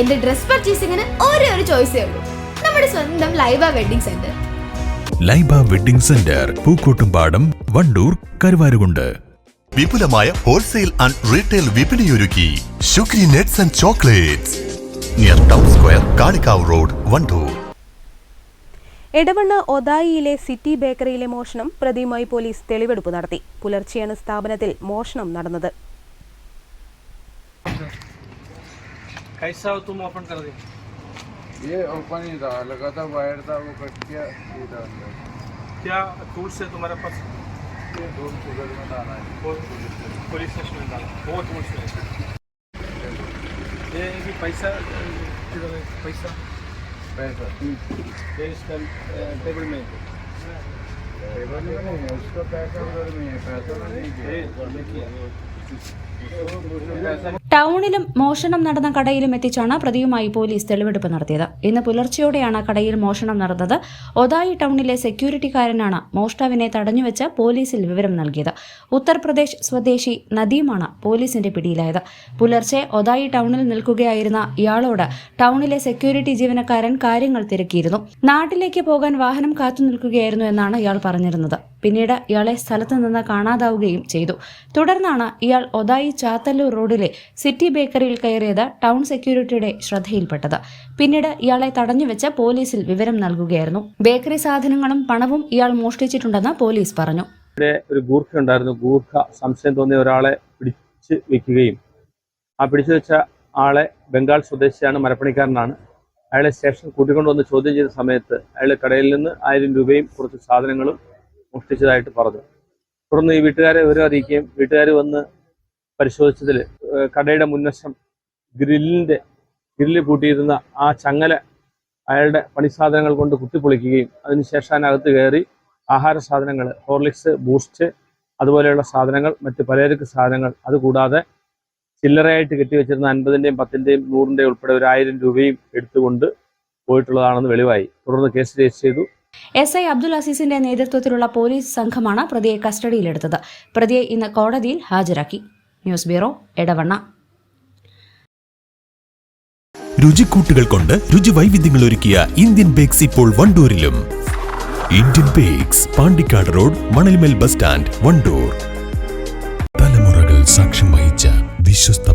എന്റെ ഡ്രസ് പർച്ചേസിംഗിന് ഒരേ ഒരു ചോയ്സേ ഉള്ളൂ. നമ്മുടെ സ്വന്തം Laiba wedding centre. Laiba wedding centre Pookkottumpadam Wandoor Karuvarakundu. വിപുലമായ wholesale and retail വിപണിയൊരുക്കി Shukri nuts and chocolates near town square Kalikavu road Wandoor Edavanna ഒതായിയിലെ city ബേക്കറിയിലെ മോഷണം പ്രതിയുമായി പോലീസ് തെളിവെടുപ്പ് നടത്തി. പുലർച്ചെയാണ് സ്ഥാപനത്തിൽ മോഷണം നടന്നത്. कैसा हो तुम ओपन कर दे? ये ओपन ही था लगा था वायर था वो कट गया सीधा अंदर क्या टूल्स है तुम्हारे पास? ये धूल शुगर में डाला है। पुलिस स्टेशन में डाला वो टूल्स है ये भी पैसा किधर है पैसा? पैसा। ये इसका टेबल में टेबल में नहीं है उसका पैसा उधर में है पैसा नहीं ये ടൗണിലും മോഷണം നടന്ന കടയിലും എത്തിച്ചാണ് പ്രതിയുമായി പോലീസ് തെളിവെടുപ്പ് നടത്തിയത്. ഇന്ന് പുലർച്ചെയോടെയാണ് കടയിൽ മോഷണം നടന്നത്. ഒതായി ടൗണിലെ സെക്യൂരിറ്റിക്കാരനാണ് മോഷ്ടാവിനെ തടഞ്ഞുവെച്ച് പോലീസിൽ വിവരം നൽകിയത്. ഉത്തർപ്രദേശ് സ്വദേശി നദീമാണ് പോലീസിന്റെ പിടിയിലായത്. പുലർച്ചെ ഒതായി ടൗണിൽ നിൽക്കുകയായിരുന്ന ഇയാളോട് ടൗണിലെ സെക്യൂരിറ്റി ജീവനക്കാരൻ കാര്യങ്ങൾ തിരക്കിയിരുന്നു. നാട്ടിലേക്ക് പോകാൻ വാഹനം കാത്തു നിൽക്കുകയായിരുന്നു എന്നാണ് ഇയാൾ പറഞ്ഞിരുന്നത്. പിന്നീട് ഇയാളെ സ്ഥലത്ത് നിന്ന് കാണാതാവുകയും ചെയ്തു. തുടർന്നാണ് ഇയാൾ ഒതായി ചാത്തല്ലൂർ റോഡിലെ സിറ്റി ബേക്കറിയിൽ കയറിയത് ടൗൺ സെക്യൂരിറ്റിയുടെ ശ്രദ്ധയിൽപ്പെട്ടത്. പിന്നീട് ഇയാളെ തടഞ്ഞുവെച്ച് പോലീസിൽ വിവരം നൽകുകയായിരുന്നു. ബേക്കറി സാധനങ്ങളും പണവും ഇയാൾ മോഷ്ടിച്ചിട്ടുണ്ടെന്ന് പോലീസ് പറഞ്ഞു. ഒരു ഗൂർഖ ഉണ്ടായിരുന്നു. ഗൂർഖ സംശയം തോന്നിയ ഒരാളെ പിടിച്ച് വെക്കുകയും ആ പിടിച്ചു വെച്ച ആളെ ബംഗാൾ സ്വദേശിയാണ് മരപ്പണിക്കാരനാണ്. അയാളെ സ്റ്റേഷൻ കൂട്ടിക്കൊണ്ടുവന്ന് ചോദ്യം ചെയ്ത സമയത്ത് അയാൾ കടയിൽ നിന്ന് ആയിരം രൂപയും കുറച്ച് സാധനങ്ങളും മോഷ്ടിച്ചതായിട്ട് പറഞ്ഞു. തുടർന്ന് ഈ വീട്ടുകാരെ വിവരം അറിയിക്കുകയും വീട്ടുകാർ വന്ന് പരിശോധിച്ചതിൽ കടയുടെ മുൻവശം ഗ്രില്ലിന്റെ ഗ്രില്ല് പൂട്ടിയിരുന്ന ആ ചങ്ങല അയാളുടെ പണിസാധനങ്ങൾ കൊണ്ട് കുത്തിപ്പൊളിക്കുകയും അതിനുശേഷം അതിനകത്ത് കയറി ആഹാര സാധനങ്ങൾ ഹോർലിക്സ് ബൂസ്റ്റ് അതുപോലെയുള്ള സാധനങ്ങൾ മറ്റ് പലചരക്ക് സാധനങ്ങൾ അതുകൂടാതെ ചില്ലറയായിട്ട് കെട്ടിവെച്ചിരുന്ന അൻപതിന്റെയും പത്തിന്റെയും നൂറിന്റെയും ഉൾപ്പെടെ ഒരു ആയിരം രൂപയും എടുത്തുകൊണ്ട് പോയിട്ടുള്ളതാണെന്ന് വെളിവായി. തുടർന്ന് കേസ് രജിസ്റ്റർ ചെയ്തു. എസ് ഐ അബ്ദുൽ അസീസിന്റെ നേതൃത്വത്തിലുള്ള പോലീസ് സംഘമാണ് പ്രതിയെ കസ്റ്റഡിയിലെടുത്തത്. പ്രതിയെ ഇന്ന് കോടതിയിൽ ഹാജരാക്കി. News bureau Edavanna. രുചിക്കൂട്ടുകൾ കൊണ്ട് രുചി വൈവിധ്യങ്ങൾ ഒരുക്കിയ ഇന്ത്യൻ ബേക്സ് ഇപ്പോൾ വണ്ടൂരിലും. Indian bakes Pandikkad road Manalmel bus stand Wandoor. തലമുറകൾ സാക്ഷ്യം വഹിച്ച വിശ്വസ്ത